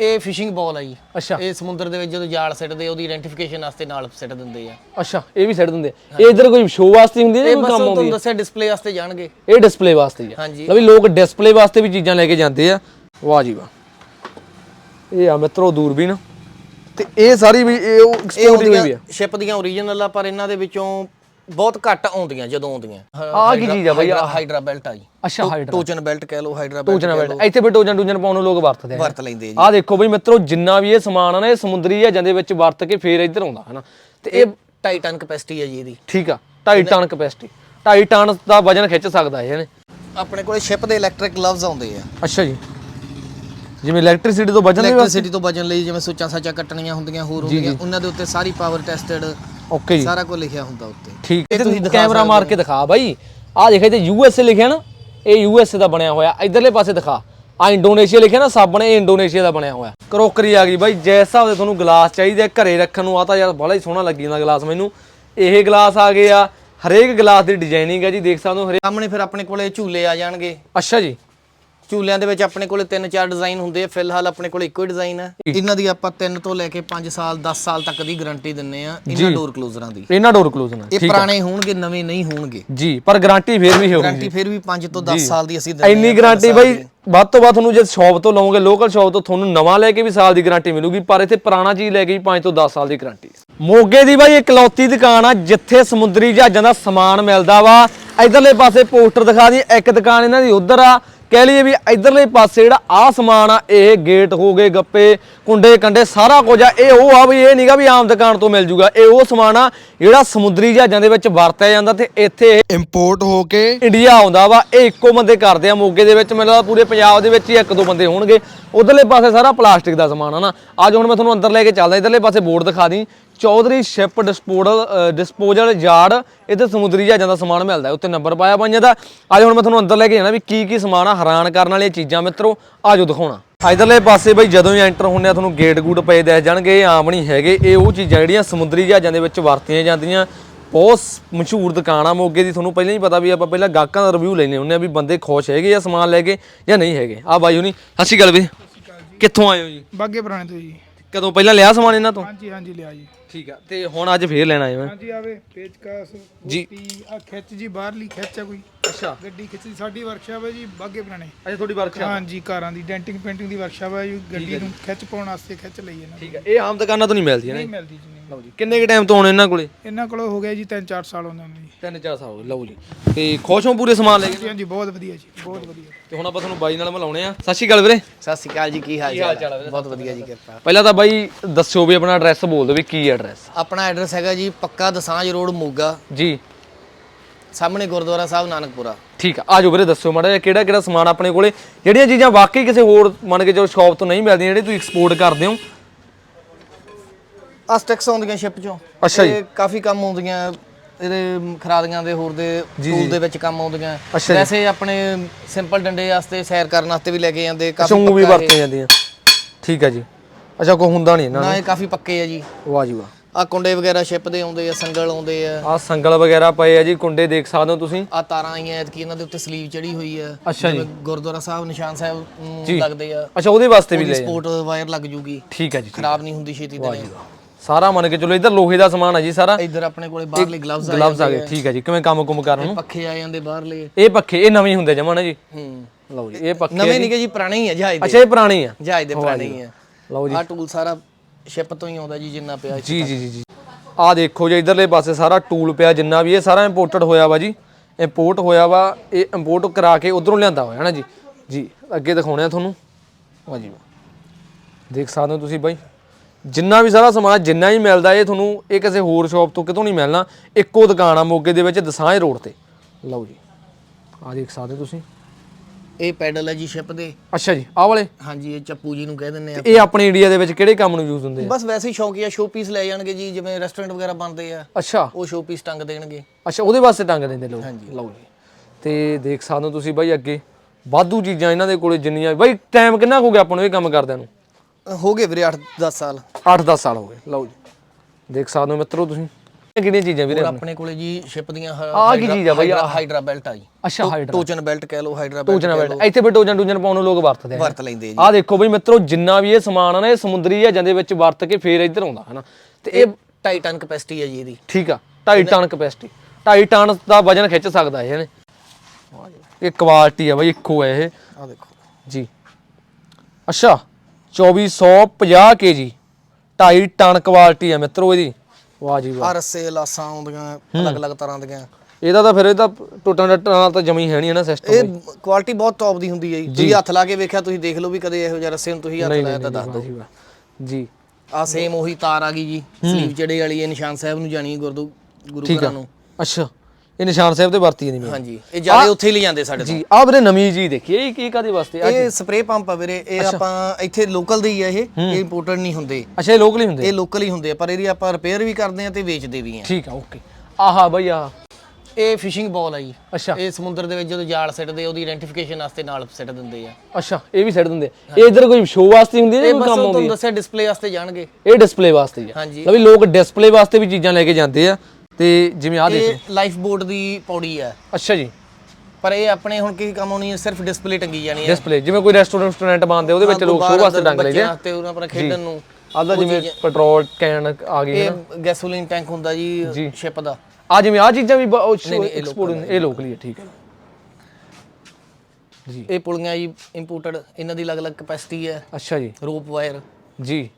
ਇਹ ਫਿਸ਼ਿੰਗ ਬਾਲ ਆ ਜੀ। ਅੱਛਾ। ਇਹ ਸਮੁੰਦਰ ਦੇ ਵਿੱਚ ਜਦੋਂ ਜਾਲ ਸਿੱਟਦੇ ਉਹਦੀ ਆਇਡੈਂਟੀਫਿਕੇਸ਼ਨ ਵਾਸਤੇ ਨਾਲ ਸਿੱਟ ਦਿੰਦੇ ਆ। ਅੱਛਾ ਇਹ ਵੀ ਸੈੱਟ ਦਿੰਦੇ ਆ। ਇਹ ਇਧਰ ਕੋਈ ਸ਼ੋਅ ਵਾਸਤੇ ਹੁੰਦੀ ਹੈ ਜਾਂ ਇਹ ਕੋਈ ਬਸ ਕੰਮ ਉਹ ਆਉਂਦੀ ਤੁਹਾਨੂੰ ਹੈ ਦੱਸਿਆ ਡਿਸਪਲੇ ਵਾਸਤੇ ਜਾਣਗੇ। ਇਹ ਡਿਸਪਲੇ ਵਾਸਤੇ ਹੀ ਆ। ਹਾਂਜੀ। ਲਓ ਵੀ ਲੋਕ ਡਿਸਪਲੇ ਵਾਸਤੇ ਵੀ ਚੀਜ਼ਾਂ ਲੈ ਕੇ ਜਾਂਦੇ ਆ। ਵਾਹ ਜੀ ਵਾਹ। ਇਹ ਆ ਮਿੱਤਰੋ ਦੂਰਬੀਨ। ਤੇ ਇਹ ਸਾਰੀ ਵੀ ਇਹ ਉਹ ਇਹ ਐਕਸਪੋਰਟ ਦੀ ਹੋਈ ਆ। ਸ਼ਿਪ ਦੀਆਂ ਓਰੀਜਨਲ ਆ ਪਰ ਇਹਨਾਂ ਦੇ ਵਿੱਚੋਂ ਬਹੁਤ ਘੱਟ ਆਉਂਦੀਆਂ ਜਦੋਂ ਆਉਂਦੀਆਂ। ਆਹ ਕੀ ਚੀਜ਼ ਆ ਬਈ? ਆਹ? ਹਾਈਡਰਾ ਬੈਲਟ ਆ ਜੀ। ਅੱਛਾ ਹਾਈਡਰਾ ਟੋਚਨ ਬੈਲਟ ਕਹਿ ਲਓ ਹਾਈਡਰਾ ਬੈਲਟ ਟੋਜਨ ਬੈਲਟ ਇੱਥੇ ਵੀ ਟੋਜਨ ਟੋਜਨ ਪਾਉਣ ਨੂੰ ਲੋਕ ਵਰਤਦੇ ਆ। ਵਰਤ ਲੈਂਦੇ ਆ ਜੀ। ਆਹ ਦੇਖੋ ਬਈ ਮਿੱਤਰੋ ਜਿੰਨਾ ਵੀ ਇਹ ਸਮਾਨ ਆ ਨਾ ਇਹ ਸਮੁੰਦਰੀ ਜਹਾਜ਼ਾਂ ਦੇ ਵਿੱਚ ਵਰਤ ਕੇ ਫੇਰ ਇੱਧਰ ਆਉਂਦਾ ਹਨਾ। ਤੇ ਇਹ ਟਾਈਟਨ ਕਪੈਸਿਟੀ ਹੈ ਜੀ ਇਹਦੀ। ਠੀਕ ਆ 2.5 ਟਨ ਕਪੈਸਿਟੀ 2.5 ਟਨ ਦਾ ਵਜਨ ਖਿੱਚ ਸਕਦਾ ਹੈ ਇਹਨੇ ਆਪਣੇ ਕੋਲੇ ਸ਼ਿਪ ਦੇ ਇਲੈਕਟ੍ਰਿਕ ਗਲਵਜ਼ ਆਉਂਦੇ ਆ। ਅੱਛਾ ਜੀ। ਜਿਵੇਂ ਇਲੈਕਟ੍ਰਿਸਿਟੀ ਤੋਂ ਵਜਨ ਦੇ ਇਲੈਕਟ੍ਰਿਸਿਟੀ ਤੋਂ ਬਚਣ ਲਈ ਜਿਵੇਂ ਸੁੱਚਾਂ ਸਾਚਾਂ ਕੱਟਣੀਆਂ ਹੁੰਦੀਆਂ ਹੋਰ ਹੁੰਦੀਆਂ ਉਹਨਾਂ ਦੇ ਉੱਤੇ ਸਾਰੀ ਪਾਵਰ ਟੈਸਟਡ ਓਕੇ ਜੀ। ਸਾਰਾ ਕੁਝ ਲਿਖਿਆ ਹੁੰਦਾ ਉੱਤੇ। ਠੀਕ। ਇਹ ਤੁਸੀਂ ਕੈਮਰਾ ਮਾਰ ਕੇ ਦਿਖਾ ਬਾਈ। ਆਹ ਦੇਖੇ ਤੇ ਯੂ ਐਸ ਏ ਲਿਖਿਆ ਨਾ ਇਹ ਯੂ ਐਸ ਏ ਦਾ ਬਣਿਆ ਹੋਇਆ। ਇਧਰਲੇ ਪਾਸੇ ਦਿਖਾ। ਆ ਇੰਡੋਨੇਸ਼ੀਆ ਲਿਖਿਆ ਨਾ ਸਾਬਣ ਇਹ ਇੰਡੋਨੇਸ਼ੀਆ ਦਾ ਬਣਿਆ ਹੋਇਆ। ਕਰੋਕਰੀ ਆ ਗਈ ਬਾਈ। ਜੈ ਹਿਸਾਬ ਦੇ ਤੁਹਾਨੂੰ ਗਲਾਸ ਚਾਹੀਦੇ ਘਰੇ ਰੱਖਣ ਨੂੰ ਆ ਤਾਂ ਯਾਰ ਬੜਾ ਹੀ ਸੋਹਣਾ ਲੱਗੀ ਜਾਂਦਾ ਗਲਾਸ ਮੈਨੂੰ। ਇਹ ਗਲਾਸ ਆ ਗਏ ਆ। ਹਰੇਕ ਗਲਾਸ ਦੀ ਡਿਜ਼ਾਈਨਿੰਗ ਹੈ ਜੀ ਦੇਖ ਸਕਦੇ ਹੋ ਹਰੇਕ ਸਾਹਮਣੇ ਫਿਰ ਆਪਣੇ ਕੋਲੇ ਝੂਲੇ ਆ ਜਾਣਗੇ। ਅੱਛਾ ਜੀ। ਝੂਲਿਆਂ ਦੇ ਵਿੱਚ ਆਪਣੇ ਕੋਲੇ ਤਿੰਨ ਚਾਰ ਡਿਜ਼ਾਈਨ ਹੁੰਦੇ ਆ ਫਿਲਹਾਲ ਆਪਣੇ ਕੋਲੇ ਇੱਕੋ ਹੀ ਡਿਜ਼ਾਈਨ ਹੈ ਇਹਨਾਂ ਦੀ ਆਪਾਂ 3 ਤੋਂ ਲੈ ਕੇ 5 ਸਾਲ 10 ਸਾਲ ਤੱਕ ਦੀ ਗਾਰੰਟੀ ਦਿੰਨੇ ਆ ਇਹਨਾਂ ਡੋਰ ਕਲੋਜ਼ਰਾਂ ਦੀ। ਇਹਨਾਂ ਡੋਰ ਕਲੋਜ਼ਨ ਹੈ ਇਹ ਪੁਰਾਣੇ ਹੋਣਗੇ ਨਵੇਂ ਨਹੀਂ ਹੋਣਗੇ। ਜੀ ਪਰ ਗਾਰੰਟੀ ਫੇਰ ਵੀ ਹੋਊਗੀ। ਗਾਰੰਟੀ ਫਿਰ ਵੀ 5 ਤੋਂ 10 ਸਾਲ ਦੀ ਅਸੀਂ ਦਿੰਦੇ ਇੰਨੀ ਗਾਰੰਟੀ ਬਾਈ ਵੱਧ ਤੋਂ ਵੱਧ ਤੁਹਾਨੂੰ ਜੇ ਸ਼ਾਪ ਤੋਂ ਲਓਗੇ ਲੋਕਲ ਸ਼ਾਪ ਤੋਂ ਤੁਹਾਨੂੰ ਨਵਾਂ ਲੈ ਕੇ ਵੀ ਸਾਲ ਦੀ ਗਾਰੰਟੀ ਮਿਲੂਗੀ ਪਰ ਇੱਥੇ ਪੁਰਾਣਾ ਚੀਜ਼ ਲੈ ਕੇ ਵੀ 5 ਤੋਂ 10 ਸਾਲ ਦੀ ਗਾਰੰਟੀ ਮੋਗੇ ਦੀ ਬਾਈ ਇਕਲੌਤੀ ਦੁਕਾਨ ਆ ਜਿੱਥੇ ਸਮੁੰਦਰੀ ਜਹਾਜ਼ਾਂ ਦਾ ਸਮਾਨ ਮਿਲਦਾ ਵਾ। ਇਧਰਲੇ ਪਾਸੇ ਪੋਸਟਰ ਦਿਖਾ ਦੀ ਇੱਕ ਦੁਕਾਨ ਇਹਨਾਂ ਦੀ ਉਧਰ ਆ ਕਹਿ ਲਈਏ ਵੀ ਇਧਰਲੇ ਪਾਸੇ ਜਿਹੜਾ ਆ ਸਮਾਨ ਆ ਇਹ ਗੇਟ ਹੋ ਗਏ ਗੱਪੇ ਕੁੰਡੇ ਕੰਡੇ ਸਾਰਾ ਕੁਝ ਆ। ਇਹ ਉਹ ਆ ਵੀ ਇਹ ਨਹੀਂਗਾ ਵੀ ਆਮ ਦੁਕਾਨ ਤੋਂ ਮਿਲ ਜੂਗਾ। ਇਹ ਉਹ ਸਮਾਨ ਆ ਜਿਹੜਾ ਸਮੁੰਦਰੀ ਜਹਾਜ਼ਾਂ ਦੇ ਵਿੱਚ ਵਰਤਿਆ ਜਾਂਦਾ ਤੇ ਇੱਥੇ ਇਹ ਇੰਪੋਰਟ ਹੋ ਕੇ ਇੰਡੀਆ ਆਉਂਦਾ ਵਾ। ਇਹ ਇੱਕੋ ਬੰਦੇ ਕਰਦੇ ਆ ਮੋਗੇ ਦੇ ਵਿੱਚ। ਮੈਨੂੰ ਲੱਗਦਾ ਪੂਰੇ ਪੰਜਾਬ ਦੇ ਵਿੱਚ ਹੀ ਇੱਕ ਦੋ ਬੰਦੇ ਹੋਣਗੇ। ਉਧਰਲੇ ਪਾਸੇ ਸਾਰਾ ਪਲਾਸਟਿਕ ਦਾ ਸਮਾਨ ਆ ਨਾ। ਅੱਜ ਹੁਣ ਮੈਂ ਤੁਹਾਨੂੰ ਅੰਦਰ ਲੈ ਕੇ ਚੱਲਦਾ। ਇਧਰਲੇ ਪਾਸੇ ਬੋਰਡ ਦਿਖਾ ਦੀ। Chaudhary ship disposal disposal yard ਇੱਥੇ ਸਮੁੰਦਰੀ ਜਹਾਜ਼ਾਂ ਦਾ ਸਮਾਨ ਮਿਲਦਾ ਹੈ। ਉੱਤੇ ਨੰਬਰ ਪਾਇਆ ਪੰਜਾਂ ਦਾ। ਅੱਜ ਹੁਣ ਮੈਂ ਤੁਹਾਨੂੰ ਅੰਦਰ ਲੈ ਕੇ ਜਾਣਾ ਵੀ ਕੀ ਕੀ ਸਮਾਨ ਆ, ਹੈਰਾਨ ਕਰਨ ਵਾਲੀਆਂ ਚੀਜ਼ਾਂ ਮਿੱਤਰੋ, ਆਜੋ ਦਿਖਾਉਣਾ। ਇਧਰਲੇ ਪਾਸੇ ਬਈ ਜਦੋਂ ਹੀ ਐਂਟਰ ਹੁੰਦੇ ਆ, ਤੁਹਾਨੂੰ ਗੇਟ ਗੂਟ ਪਏ ਦੇ ਜਾਣਗੇ ਆਮ ਨਹੀਂ ਹੈਗੇ। ਇਹ ਉਹ ਚੀਜ਼ਾਂ ਜਿਹੜੀਆਂ ਸਮੁੰਦਰੀ ਜਹਾਜ਼ਾਂ ਦੇ ਵਿੱਚ ਵਰਤੀਆਂ ਜਾਂਦੀਆਂ। ਬਹੁਤ ਮਸ਼ਹੂਰ ਦੁਕਾਨ ਆ ਮੋਗੇ ਦੀ। ਤੁਹਾਨੂੰ ਪਹਿਲਾਂ ਹੀ ਪਤਾ ਵੀ ਆਪਾਂ ਪਹਿਲਾਂ ਗਾਹਕਾਂ ਦਾ ਰਿਵਿਊ ਲੈਣੇ ਹੁੰਦੇ ਆ ਵੀ ਬੰਦੇ ਖੁਸ਼ ਹੈਗੇ ਆ ਸਮਾਨ ਲੈ ਕੇ ਜਾਂ ਨਹੀਂ ਹੈਗੇ। ਆ ਬਾਈ ਹੁਣੀ, ਸਤਿ ਸ਼੍ਰੀ ਅਕਾਲ ਵੀਰੇ ਕਿੱਥੋਂ ਆਏ ਹੋ ਜੀ? ਬਾਗੇ ਪੁਰਾਣੇ ਤੋਂ ਜੀ। ਕਦੋਂ ਪਹਿਲਾਂ ਲਿਆ ਸਮਾਨ ਇਹਨਾਂ ਤੋਂ? ਹਾਂਜੀ ਹਾਂਜੀ ਲਿਆ ਜੀ। ਠੀਕ ਆ ਤੇ ਹੁਣ ਅੱਜ ਫੇਰ ਲੈਣਾ ਆਏ ਮੈਂ। ਹਾਂਜੀ ਆਵੇ ਪੇਚਕਸ ਜੀ। ਆ ਖਿੱਚ ਜੀ ਬਾਹਰਲੀ ਖਿੱਚ ਆ ਕੋਈ। ਅੱਛਾ। ਗੱਡੀ ਖਿੱਚ ਸਾਡੀ ਵਰਕਸ਼ਾਪ ਹੈ ਜੀ ਬਾਗੇ ਪੁਰਾਣੇ ਅੱਛਾ ਤੁਹਾਡੀ ਵਰਕਸ਼ਾਪ ਹਾਂਜੀ ਕਾਰਾਂ ਦੀ ਡੈਂਟਿੰਗ ਪੇਂਟਿੰਗ ਦੀ ਵਰਕਸ਼ਾਪ ਹੈ ਜੀ ਗੱਡੀ ਨੂੰ ਖਿੱਚ ਪਾਉਣ ਵਾਸਤੇ ਖਿੱਚ ਲਈ ਇਹਨਾਂ ਠੀਕ ਆ ਇਹ ਆਮ ਦੁਕਾਨਾਂ ਤੋਂ ਨਹੀਂ ਮਿਲਦੀ ਨਹੀਂ ਨਾ ਮਿਲਦੀ ਜੀ ਨਹੀਂ। ਲਓ ਜੀ ਕਿੰਨੇ ਕ ਟਾਈਮ ਤੋਂ ਆਉਣੇ ਇਹਨਾਂ ਕੋਲੇ? ਇਹਨਾਂ ਕੋਲ ਹੋ ਗਿਆ ਜੀ 3-4 ਸਾਲ ਉਹਨਾਂ ਨੂੰ ਜੀ। ਤਿੰਨ ਚਾਰ ਸਾਲ ਹੋ ਗਏ ਲਓ ਜੀ। ਤੇ ਖੁਸ਼ ਹੋ ਪੂਰੇ ਸਮਾਨ ਲੈ ਕੇ? ਹਾਂਜੀ, ਹਾਂਜੀ ਬਹੁਤ ਵਧੀਆ ਜੀ ਬਹੁਤ ਵਧੀਆ। ਤੇ ਹੁਣ ਆਪਾਂ ਤੁਹਾਨੂੰ ਬਾਈ ਨਾਲ ਮਿਲਾਉਣੇ ਆ। ਸਤਿ ਸ਼੍ਰੀ ਅਕਾਲ ਵੀਰੇ। ਸਤਿ ਸ਼੍ਰੀ ਅਕਾਲ ਜੀ ਕੀ ਹਾਲ ਚਾਲ ਹੈ? ਬਹੁਤ ਵਧੀਆ ਜੀ ਕਿਰਪਾ। ਪਹਿਲਾਂ ਤਾਂ ਬਾਈ ਦੱਸਿਓ ਵੀ ਆਪਣਾ ਐਡਰੈਸ ਬੋਲ ਦਿਓ ਵੀ ਕੀ ਐਡਰੈਸ ਆਪਣਾ ਐਡਰੈਸ ਹੈਗਾ ਜੀ ਪੱਕਾ ਦਸਾਂਜ ਰੋਡ ਮੋਗਾ। ਜੀ। ਸਾਹਮਣੇ ਗੁਰਦੁਆਰਾ ਸਾਹਿਬ ਨਾਨਕਪੁਰਾ। ਠੀਕ ਆ ਆਜੋ ਵੀਰੇ ਦੱਸਿਓ ਮਾੜਾ ਜਿਹਾ ਕਿਹੜਾ ਕਿਹੜਾ ਸਮਾਨ ਆਪਣੇ ਕੋਲੇ? ਜਿਹੜੀਆਂ ਚੀਜ਼ਾਂ ਵਾਕਈ ਕਿਸੇ ਹੋਰ ਮੰਨ ਕੇ ਜੋ ਸ਼ਾਪ ਤੋਂ ਨਹੀਂ ਮਿਲਦੀਆਂ ਜਿਹੜੇ ਤੁਸੀਂ ਐਕਸਪੋਰਟ ਕਰਦੇ ਹੋ? ਆ ਸਟੈਕਸ ਆਉਂਦੀਆਂ ਸ਼ਿਪ ਚੋਂ। ਅੱਛਾ ਜੀ। ਇਹ ਕਾਫੀ ਕੰਮ ਆਉਂਦੀਆਂ ਇਹਦੇ ਖਰਾਦੀਆਂ ਦੇ ਹੋਰ ਦੇ ਟੂਲ ਦੇ ਵਿੱਚ ਕੰਮ ਆਉਂਦੀਆਂ। ਅੱਛਾ ਜੀ। ਵੈਸੇ ਆਪਣੇ ਸਿੰਪਲ ਡੰਡੇ ਵਾਸਤੇ ਸੈਰ ਕਰਨ ਵਾਸਤੇ ਵੀ ਲੈ ਕੇ ਜਾਂਦੇ ਕਾਫੀ ਚੰਗੂ ਵੀ ਪੱਕਾ ਇਹ। ਵਰਤੀਆਂ ਜਾਂਦੀਆਂ। ਠੀਕ ਆ ਜੀ। ਅੱਛਾ ਕੋਈ ਹੁੰਦਾ ਨਹੀਂ ਇਹਨਾਂ ਨਾ। ਇਹ ਕਾਫੀ ਪੱਕੇ ਆ ਜੀ। ਵਾਹ ਜੀ ਵਾਹ। ਆ ਕੁੰਡੇ ਵਗੈਰਾ ਸ਼ਿਪ ਦੇ ਆਉਂਦੇ ਆ ਸੰਗਲ ਆਉਂਦੇ ਆ। ਆ ਸੰਗਲ ਵਗੈਰਾ ਪਏ ਆ ਜੀ ਕੁੰਡੇ ਦੇਖ ਸਕਦੇ ਹੋ ਤੁਸੀਂ? ਆ ਤਾਰਾਂ ਆਈਆਂ ਐਤਕੀ ਇਹਨਾਂ ਦੇ ਉੱਤੇ ਸਲੀਵ ਚੜੀ ਹੋਈ ਆ। ਅੱਛਾ ਜੀ। ਜਿਵੇਂ ਗੁਰਦੁਆਰਾ ਸਾਹਿਬ ਨਿਸ਼ਾਨ ਸਾਹਿਬ ਨੂੰ ਲੱਗਦੇ ਆ। ਅੱਛਾ ਉਹਦੇ ਵਾਸਤੇ ਵੀ ਲੈ ਸਪੋਰਟ ਵਾਇਰ ਲੱਗ ਜੂਗੀ। ਠੀਕ ਆ ਜੀ। ਖਰਾਬ ਨਹੀਂ ਹੁੰਦੀ ਛੇਤੀ ਦੇ ਸਾਰਾ ਮੰਨ ਕੇ ਚਲੋ ਇੱਧਰ ਲੋਹੇ ਦਾ ਸਮਾਨ ਆ ਜੀ ਸਾਰਾ। ਇੱਧਰ ਆਪਣੇ ਕੋਲੇ ਬਾਹਰਲੇ ਗਲਵਜ਼ ਆ ਗਲਵਸ ਆ ਗਏ ਠੀਕ ਆ ਜੀ। ਕਿਵੇਂ ਕੰਮ ਕੁਮ ਕਰਨ ਨੂੰ? ਪੱਖੇ ਆ ਜਾਂਦੇ ਬਾਹਰਲੇ। ਇਹ ਪੱਖੇ ਇਹ ਨਵੇਂ ਹੀ ਹੁੰਦੇ ਜਮਾ ਨਾ ਜੀ। ਹੂੰ। ਲਓ ਜੀ ਇਹ ਪੱਖੇ ਨਵੇਂ ਨਹੀਂ ਕਿ ਜੀ ਪੁਰਾਣੇ ਹੀ ਆ ਜਹਾਜ਼ ਦੇ। ਅੱਛਾ ਇਹ ਪੁਰਾਣੇ ਆ। ਜਹਾਜ਼ ਦੇ ਪੁਰਾਣੇ ਹੀ ਆ। ਲਓ ਜੀ। ਆ ਟੂਲ ਸਾਰਾ ਸ਼ਿਪ ਤੋਂ ਹੀ ਆਉਂਦਾ ਜੀ ਜਿੰਨਾ ਪਿਆ ਜੀ ਜੀ ਜੀ ਜੀ। ਆ ਦੇਖੋ ਜੀ ਇਧਰਲੇ ਪਾਸੇ ਸਾਰਾ ਟੂਲ ਪਿਆ ਜਿੰਨਾ ਵੀ ਇਹ ਸਾਰਾ ਇੰਪੋਰਟਡ ਹੋਇਆ ਵਾ ਜੀ। ਇੰਪੋਰਟ ਹੋਇਆ ਵਾ ਇਹ ਇੰਪੋਰਟ ਕਰਾ ਕੇ ਉਧਰੋਂ ਲਿਆਂਦਾ ਹੋਇਆ ਨਾ ਜੀ? ਜੀ ਅੱਗੇ ਦਿਖਾਉਣੇ ਆ ਤੁਹਾਨੂੰ। ਵਾਹ ਜੀ। ਦੇਖ ਸਕਦੇ ਹੋ ਤੁਸੀਂ ਬਾਈ। ਜਿੰਨਾ ਵੀ ਸਾਰਾ ਸਮਾਨ ਜਿੰਨਾ ਹੀ ਮਿਲਦਾ ਇਹ ਤੁਹਾਨੂੰ ਇਹ ਕਿਸੇ ਹੋਰ ਸ਼ਾਪ ਤੋਂ ਕਿਤੋਂ ਨਹੀਂ ਮਿਲਣਾ। ਇੱਕੋ ਦੁਕਾਨ ਆ ਮੋਗੇ ਦੇ ਵਿੱਚ ਦਸਾਂਝ ਰੋਡ ਤੇ। ਲਓ ਜੀ। ਆ ਦੇਖ ਸਕਦੇ ਹੋ ਤੁਸੀਂ। ਇਹ ਪੈਡਲ ਹੈ ਜੀ ਸ਼ਿਪ ਦੇ। ਅੱਛਾ ਜੀ ਆਹ ਵਾਲੇ? ਹਾਂਜੀ ਇਹ ਚੱਪੂ ਜੀ ਨੂੰ ਕਹਿ ਦਿੰਦੇ ਆ ਇਹ ਆਪਣੇ ਇੰਡੀਆ ਦੇ ਵਿੱਚ ਕਿਹੜੇ ਕੰਮ ਨੂੰ ਯੂਜ਼ ਹੁੰਦੇ ਆ? ਬਸ ਵੈਸੇ ਹੀ ਸ਼ੌਕੀਆ ਸ਼ੋ ਪੀਸ ਲੈ ਜਾਣਗੇ ਜੀ ਜਿਵੇਂ ਰੈਸਟੋਰੈਂਟ ਵਗੈਰਾ ਬਣਦੇ ਆ। ਅੱਛਾ। ਉਹ ਸ਼ੋ ਪੀਸ ਟੰਗ ਦੇਣਗੇ। ਅੱਛਾ ਉਹਦੇ ਵਾਸਤੇ ਟੰਗ ਦਿੰਦੇ ਲੋਕ? ਲਓ ਜੀ। ਤੇ ਦੇਖ ਸਕਦੇ ਹੋ ਤੁਸੀਂ ਬਾਈ ਅੱਗੇ ਵਾਧੂ ਚੀਜ਼ਾਂ ਇਹਨਾਂ ਦੇ ਕੋਲੇ ਜਿੰਨੀਆਂ ਬਾਈ ਟਾਈਮ ਕਿੰਨਾ ਹੋ ਗਿਆ ਆਪਾਂ ਨੂੰ ਇਹ ਕੰਮ ਕਰਦਿਆਂ ਨੂੰ? ਹੋ ਗਏ ਵੀਰੇ 8-10 ਸਾਲ। 8-10 ਸਾਲ ਹੋ ਗਏ ਲਓ ਜੀ। ਦੇਖ ਸਕਦੇ ਹੋ ਮਿੱਤਰੋ ਤੁਸੀਂ। ਕਿਹੜੀਆਂ ਚੀਜ਼ਾਂ ਵੀਰੇ ਹੋਰ ਆਪਣੇ ਕੋਲੇ ਜੀ ਸ਼ਿਪ ਦੀਆਂ ਆਹ ਕੀ ਚੀਜ਼ ਆ ਬਈ? ਹਾਈਡਰਾ ਬੈਲਟ ਆ ਜੀ। ਅੱਛਾ ਹਾਈਡਰਾ ਟੋਚਨ ਬੈਲਟ ਕਹਿ ਲਓ ਹਾਈਡਰਾ ਬੈਲਟ ਟੋਜਨ ਬੈਲਟ ਇੱਥੇ ਵੀ ਟੋਜਨ ਟੂਜਨ ਪਾਉਣ ਨੂੰ ਲੋਕ ਵਰਤਦੇ ਆ। ਵਰਤ ਲੈਂਦੇ ਜੀ। ਆਹ ਦੇਖੋ ਬਈ ਮਿੱਤਰੋ ਜਿੰਨਾ ਵੀ ਇਹ ਸਮਾਨ ਆ ਨਾ ਇਹ ਸਮੁੰਦਰੀ ਜਹਾਜ਼ਾਂ ਦੇ ਵਿੱਚ ਵਰਤ ਕੇ ਫੇਰ ਇੱਧਰ ਆਉਂਦਾ ਹਨਾ। ਤੇ ਇਹ ਢਾਈ ਟਨ ਕਪੈਸਿਟੀ ਹੈ ਜੀ ਇਹਦੀ। ਠੀਕ ਆ 2.5 ਟਨ ਕਪੈਸਿਟੀ 2.5 ਟਨ ਦਾ ਵਜਨ ਖਿੱਚ ਸਕਦਾ ਇਹ ਨੇ ਇਹ ਕੁਆਲਿਟੀ ਆ ਬਈ ਇੱਕੋ ਹੈ ਇਹ। ਆ ਦੇਖੋ। ਜੀ। ਅੱਛਾ 2450 ਕੇਜੀ 2.5 ਟਨ ਕੁਆਲਿਟੀ ਆ ਮਿੱਤਰੋ ਇਹਦੀ। ਵਾਹ ਜੀ ਵਾਹ। ਆ ਰੱਸੇ ਲਾਸਾਂ ਆਉਂਦੀਆਂ ਅਲੱਗ-ਅਲੱਗ ਤਰ੍ਹਾਂ ਦੀਆਂ। ਇਹਦਾ ਤਾਂ ਫਿਰ ਇਹ ਤਾਂ ਟੁੱਟਣ ਨਾਲ ਤਾਂ ਜਮੀ ਹੈ ਨਹੀਂ ਨਾ ਸਿਸਟਮ ਇਹ ਕੁਆਲਿਟੀ ਬਹੁਤ ਟੌਪ ਦੀ ਹੁੰਦੀ ਹੈ ਜੀ। ਤੁਸੀਂ ਹੱਥ ਲਾ ਕੇ ਵੇਖਿਆ ਤੁਸੀਂ ਦੇਖ ਲਓ ਵੀ ਕਦੇ ਇਹੋ ਜਿਹਾ ਰੱਸੇ ਨੂੰ ਤੁਸੀਂ ਹੱਥ ਲਾਇਆ ਤਾਂ ਦੱਸ ਦਿਓ। ਜੀ ਆ ਸੇਮ ਉਹੀ ਤਾਰ ਆ ਗਈ ਜੀ। ਸਲੀਵ ਚੜੇ ਵਾਲੀ ਇਹ ਨਿਸ਼ਾਨ ਸਾਹਿਬ ਨੂੰ ਜਾਣੀ ਗੁਰਦੂ ਗੁਰੂ ਘਰਾਂ ਨੂੰ। ਅੱਛਾ। ਇਹ ਨਿਸ਼ਾਨ ਸਾਹਿਬ ਤੇ ਵਰਤੀ ਜਾਂਦੀ ਮੈਂ ਹਾਂਜੀ ਇਹ ਜ਼ਿਆਦਾ ਉੱਥੇ ਹੀ ਲੈ ਜਾਂਦੇ ਸਾਡੇ ਤੋਂ। ਜੀ ਆਹ ਵੀਰੇ ਨਵੀਂ ਜੀ ਦੇਖੀ ਇਹ ਕੀ ਕਾਦੇ ਵਾਸਤੇ? ਆ ਇਹ ਸਪਰੇ ਪੰਪ ਆ ਵੀਰੇ ਇਹ ਆਪਾਂ ਇੱਥੇ ਲੋਕਲ ਦੇ ਹੀ ਆ ਇਹ ਇਹ ਇੰਪੋਰਟਡ ਨਹੀਂ ਹੁੰਦੇ। ਅੱਛਾ ਇਹ ਲੋਕਲ ਹੀ ਹੁੰਦੇ ਇਹ ਲੋਕਲ ਹੀ ਹੁੰਦੇ ਆ ਪਰ ਇਹਦੀ ਆਪਾਂ ਰਿਪੇਅਰ ਵੀ ਕਰਦੇ ਆ ਤੇ ਵੇਚਦੇ ਵੀ ਆ ਠੀਕ ਆ ਓਕੇ ਆਹਾ ਬਈ ਆ ਇਹ ਫਿਸ਼ਿੰਗ ਬਾਲ ਆ ਜੀ। ਅੱਛਾ। ਇਹ ਸਮੁੰਦਰ ਦੇ ਵਿੱਚ ਜਦੋਂ ਜਾਲ ਸਿੱਟਦੇ ਉਹਦੀ ਆਇਡੈਂਟੀਫਿਕੇਸ਼ਨ ਵਾਸਤੇ ਨਾਲ ਸਿੱਟ ਦਿੰਦੇ ਆ। ਅੱਛਾ ਇਹ ਵੀ ਸੈੱਟ ਦਿੰਦੇ ਆ। ਇਹ ਇਧਰ ਕੋਈ ਸ਼ੋਅ ਵਾਸਤੇ ਹੁੰਦੀ ਹੈ ਜਾਂ ਇਹ ਕੰਮ ਆਉਂਦੀ ਤੁਹਾਨੂੰ ਹੈ? ਦੱਸਿਆ ਡਿਸਪਲੇ ਵਾਸਤੇ ਜਾਣਗੇ। ਇਹ ਡਿਸਪਲੇ ਵਾਸਤੇ ਹੀ ਆ। ਹਾਂਜੀ। ਲੋਕ ਡਿਸਪਲੇ ਵਾਸਤੇ ਵੀ ਚੀਜ਼ਾਂ ਲੈ ਕੇ ਜਾਂਦੇ ਆ। ਤੇ ਜਿਵੇਂ ਦੇਖ ਇਹ ਲਾਈਫ ਬੋਟ ਦੀ ਪੌੜੀ ਆ ਅੱਛਾ ਜੀ। ਪਰ ਇਹ ਆਪਣੇ ਹੁਣ ਕੀ ਕੰਮ ਆਉਣੀ ਹੈ? ਸਿਰਫ ਡਿਸਪਲੇ ਟੰਗੀ ਜਾਣੀ ਹੈ। ਡਿਸਪਲੇ ਜਿਵੇਂ ਕੋਈ ਰੈਸਟੋਰੈਂਟ ਸਟੂਡੈਂਟ ਬਣਦੇ ਉਹਦੇ ਵਿੱਚ ਲੋਕ ਸ਼ੋਅ ਵਾਸਤੇ ਡੰਗ ਲੈਂਦੇ ਆ। ਤੇ ਉਹਨਾਂ ਆਪਣਾ ਖੇਡਣ ਨੂੰ ਆਦਾ ਜਿਵੇਂ ਪੈਟਰੋਲ ਕੈਨ ਆ ਗਏ ਇਹ ਗੈਸੋਲੀਨ ਟੈਂਕ ਹੁੰਦਾ ਜੀ ਸ਼ਿਪ ਦਾ। ਆ ਜਿਵੇਂ ਆ ਚੀਜ਼ਾਂ ਵੀ ਐਕਸਪੋਰਟ ਇਹ ਲੋਕਲੀ ਹੈ। ਠੀਕ ਹੈ। ਜੀ। ਇਹ ਪੁਲੀਆਂ ਜੀ ਇੰਪੋਰਟਡ ਇਹਨਾਂ ਦੀ ਅਲੱਗ-ਅਲੱਗ ਕਪੈਸਿਟੀ ਹੈ। ਅੱਛਾ ਜੀ। ਰੋਪ ਵਾਇਰ ਜੀ।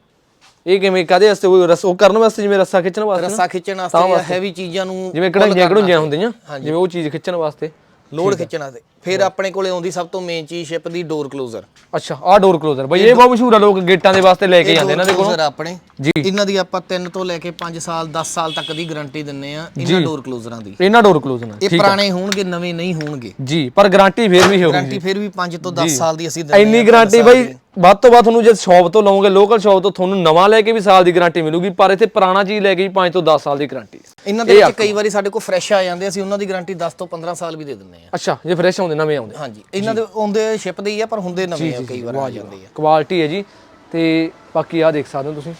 ਇਹ ਕਿਵੇਂ ਕਾਦੇ ਵਾਸਤੇ ਉਹ ਰਸ ਉਹ ਕਰਨ ਵਾਸਤੇ ਜਿਵੇਂ ਰੱਸਾ ਖਿੱਚਣ ਵਾਸਤੇ? ਰੱਸਾ ਖਿੱਚਣ ਵਾਸਤੇ ਹੈਵੀ ਚੀਜ਼ਾਂ ਨੂੰ ਜਿਵੇਂ ਕਢਾਈਆਂ ਕਢੂਈਆਂ ਹੁੰਦੀਆਂ ਜਿਵੇਂ ਉਹ ਚੀਜ਼ ਖਿੱਚਣ ਵਾਸਤੇ। ਲੋਡ ਖਿੱਚਣ ਵਾਸਤੇ। ਫਿਰ ਆਪਣੇ ਕੋਲੇ ਆਉਂਦੀ ਸਭ ਤੋਂ ਮੇਨ ਚੀਜ਼ ਸ਼ਿਪ ਦੀ ਡੋਰ ਕਲੋਜ਼ਰ ਅੱਛਾ ਆਹ ਡੋਰ ਕਲੋਜ਼ਰ ਬਈ ਇਹ ਬਹੁਤ ਮਸ਼ਹੂਰ ਆ ਲੋਕ ਗੇਟਾਂ ਦੇ ਵਾਸਤੇ ਲੈ ਕੇ ਜਾਂਦੇ ਇਹਨਾਂ ਦੇ ਕੋਲੋਂ। ਆਪਣੇ। ਜੀ। ਇਹਨਾਂ ਦੀ ਆਪਾਂ 3 ਤੋਂ ਲੈ ਕੇ 5 ਸਾਲ 10 ਸਾਲ ਤੱਕ ਦੀ ਗਾਰੰਟੀ ਦਿੰਨੇ ਆ ਇਹਨਾਂ ਡੋਰ ਕਲੋਜ਼ਰਾਂ ਦੀ। ਇਹਨਾਂ ਡੋਰ ਕਲੋਜ਼ਰ ਇਹ ਪੁਰਾਣੇ ਹੋਣਗੇ ਨਵੇਂ ਨਹੀਂ ਹੋਣਗੇ। ਜੀ ਪਰ ਗਾਰੰਟੀ ਫੇਰ ਵੀ ਹੋਊਗੀ। ਗਾਰੰਟੀ ਫਿਰ ਵੀ 5 ਤੋਂ 10 ਸਾਲ ਦੀ ਅਸੀਂ ਦਿੰਦੇ ਇੰਨੀ ਗਾਰੰਟੀ ਬਈ ਵੱਧ ਤੋਂ ਵੱਧ ਤੁਹਾਨੂੰ ਜੇ ਸ਼ਾਪ ਤੋਂ ਲਓਗੇ ਲੋਕਲ ਸ਼ਾਪ ਤੋਂ ਤੁਹਾਨੂੰ ਨਵਾਂ ਲੈ ਕੇ ਵੀ ਸਾਲ ਦੀ ਗਾਰੰਟੀ ਮਿਲੂਗੀ ਪਰ ਇੱਥੇ ਪੁਰਾਣਾ ਚੀਜ਼ ਲੈ ਕੇ ਵੀ 5 ਤੋਂ 10 ਸਾਲ ਦੀ ਗਾਰੰਟੀ ਇਹਨਾਂ ਦੇ ਵਿੱਚ ਕਈ ਵਾਰੀ ਸਾਡੇ ਕੋਲ ਫਰੈਸ਼ ਆ ਜਾਂਦੇ ਅਸੀਂ ਉਹਨਾਂ ਦੀ ਗਾਰੰਟੀ 10 ਤੋਂ 15 ਸਾਲ ਵੀ ਦੇ ਦਿੰਦੇ ਆ ਅੱਛਾ ਜੇ ਫਰੈਸ਼ ਆਉਂਦੇ ਨਵੇਂ ਆਉਂਦੇ। ਹਾਂਜੀ ਇਹਨਾਂ ਦੇ ਆਉਂਦੇ ਸ਼ਿਪ ਦੇ ਹੀ ਆ ਪਰ ਹੁੰਦੇ ਨਵੇਂ ਆ ਕਈ ਵਾਰ ਆ ਜਾਂਦੇ ਆ। ਕੁਆਲਿਟੀ ਹੈ ਜੀ। ਤੇ ਬਾਕੀ ਆ ਦੇਖ ਸਕਦੇ ਹੋ ਤੁਸੀਂ।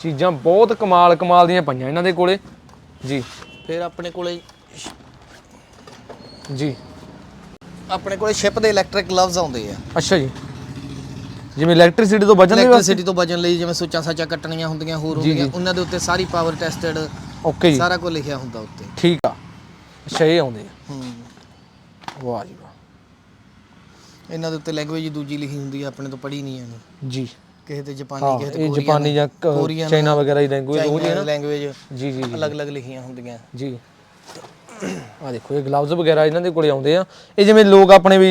ਚੀਜ਼ਾਂ ਬਹੁਤ ਕਮਾਲ ਕਮਾਲ ਦੀਆਂ ਪਈਆਂ ਇਹਨਾਂ ਦੇ ਕੋਲੇ। ਜੀ। ਫਿਰ ਆਪਣੇ ਕੋਲੇ ਜੀ। ਆਪਣੇ ਕੋਲੇ ਸ਼ਿਪ ਦੇ ਇਲੈਕਟ੍ਰਿਕ ਗਲਵਜ਼ ਆਉਂਦੇ ਆ। ਅੱਛਾ ਜੀ। ਜਿਵੇਂ ਇਲੈਕਟ੍ਰਿਸਿਟੀ ਤੋਂ ਬਚਣ ਵਾਸਤੇ? ਇਲੈਕਟ੍ਰਿਸਿਟੀ ਤੋਂ ਬਚਣ ਲਈ ਜਿਵੇਂ ਸੁੱਚਾਂ ਸਾਚਾਂ ਕੱਟਣੀਆਂ ਹੁੰਦੀਆਂ ਹੋਰ ਹੁੰਦੀਆਂ ਉਹਨਾਂ ਦੇ ਉੱਤੇ ਸਾਰੀ ਪਾਵਰ ਟੈਸਟਡ ਓਕੇ ਜੀ। ਸਾਰਾ ਕੁਝ ਲਿਖਿਆ ਹੁੰਦਾ ਉੱਤੇ। ਠੀਕ ਆ। ਅੱਛਾ ਇਹ ਆਉਂਦੇ ਆ। ਹੂੰ। ਵਾਹ ਜੀ ਵਾਹ। ਇਹਨਾਂ ਦੇ ਉੱਤੇ ਲੈਂਗੁਏਜ ਦੂਜੀ ਲਿਖੀ ਹੁੰਦੀ ਆ ਆਪਣੇ ਤੋਂ ਪੜ੍ਹੀ ਨਹੀਂ ਆਣੀ ਜੀ। ਕਿਸੇ ਤੇ ਜਾਪਾਨੀ ਹਾਂ ਕਿਸੇ ਤੇ ਇਹ ਜਾਪਾਨੀ ਜਾਂ ਕੋਰੀਅਨ, ਚਾਈਨਾ ਵਗੈਰਾ ਦੀ ਲੈਂਗੁਏਜ ਉਹ ਚਾਈਨਾ ਲੈਂਗੁਏਜ ਜੀ ਜੀ ਜੀ। ਅਲੱਗ-ਅਲੱਗ ਲਿਖੀਆਂ ਹੁੰਦੀਆਂ। ਜੀ। ਆ ਦੇਖੋ ਇਹ ਗਲਵਜ਼ ਵਗੈਰਾ ਇਹਨਾਂ ਦੇ ਕੋਲੇ ਆਉਂਦੇ ਆ। ਇਹ ਜਿਵੇਂ ਲੋਕ ਆਪਣੇ ਵੀ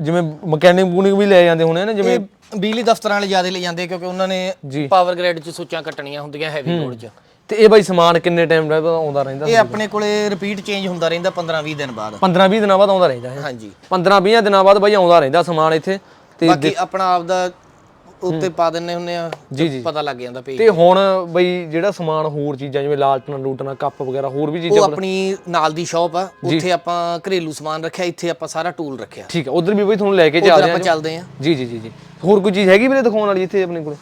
ਜਿਵੇਂ ਮਕੈਨਿਕ ਮੂਨਿਕ ਵੀ ਲੈ ਜਾਂਦੇ ਹੋਣੇ ਆ ਨਾ ਜਿਵੇਂ ਬਿਜਲੀ ਦਫ਼ਤਰਾਂ ਵਾਲੇ ਜ਼ਿਆਦਾ ਲੈ ਜਾਂਦੇ ਕਿਉਂਕਿ ਉਹਨਾਂ ਨੇ। ਪਾਵਰ ਗ੍ਰਿਡ 'ਚ ਸੁੱਚਾਂ ਕੱਟਣੀਆਂ ਹੁੰਦੀਆਂ ਹੈਵੀ ਲੋਡ 'ਚ। ਤੇ ਇਹ ਬਾਈ ਸਮਾਨ ਕਿੰਨੇ ਟਾਈਮ ਦਾ ਆਉਂਦਾ ਰਹਿੰਦਾ ਇਹ ਆਪਣੇ ਕੋਲੇ ਰਿਪੀਟ ਚੇਂਜ ਹੁੰਦਾ ਰਹਿੰਦਾ 15-20 ਦਿਨ ਬਾਅਦ। 15 20 ਦਿਨਾਂ ਬਾਅਦ ਆਉਂਦਾ ਰਹਿੰਦਾ ਹੈ ਹਾਂਜੀ। 15 20 ਦਿਨਾਂ ਬਾਅਦ ਬਾਈ ਆਉਂਦਾ ਰਹਿੰਦਾ ਸਮਾਨ ਇੱਥੇ। ਤੇ ਬਾਕੀ ਆਪਣਾ ਆਪ ਦਾ ਉੱਤੇ ਪਾ ਦਿੰਨੇ ਹੁੰਨੇ ਆ ਜੀ ਜੀ। ਪਤਾ ਲੱਗ ਜਾਂਦਾ ਪੇਜ ਤੇ ਹੁਣ ਬਈ ਜਿਹੜਾ ਸਮਾਨ ਹੋਰ ਚੀਜ਼ਾਂ ਜਿਵੇਂ ਲਾਲਟਨਾ ਲੂਟਨਾ ਕੱਪ ਵਗੈਰਾ ਹੋਰ ਵੀ ਉਹ ਚੀਜ਼ਾਂ ਆਪਣੀ ਨਾਲ ਦੀ ਸ਼ਾਪ ਆ ਉੱਥੇ ਆਪਾਂ ਘਰੇਲੂ ਸਮਾਨ ਰੱਖਿਆ ਇੱਥੇ ਆਪਾਂ ਸਾਰਾ ਟੂਲ ਰੱਖਿਆ। ਠੀਕ ਹੈ ਉਧਰ ਵੀ ਬਈ ਤੁਹਾਨੂੰ ਲੈ ਕੇ ਉਧਰ ਚੱਲਦੇ ਆ। ਆਪਾਂ ਚੱਲਦੇ ਆ। ਜੀ ਜੀ ਜੀ ਜੀ। ਹੋਰ ਕੋਈ ਚੀਜ਼ ਹੈਗੀ ਵੀਰੇ ਦਿਖਾਉਣ ਵਾਲੀ ਇੱਥੇ ਆਪਣੇ ਕੋਲੇ?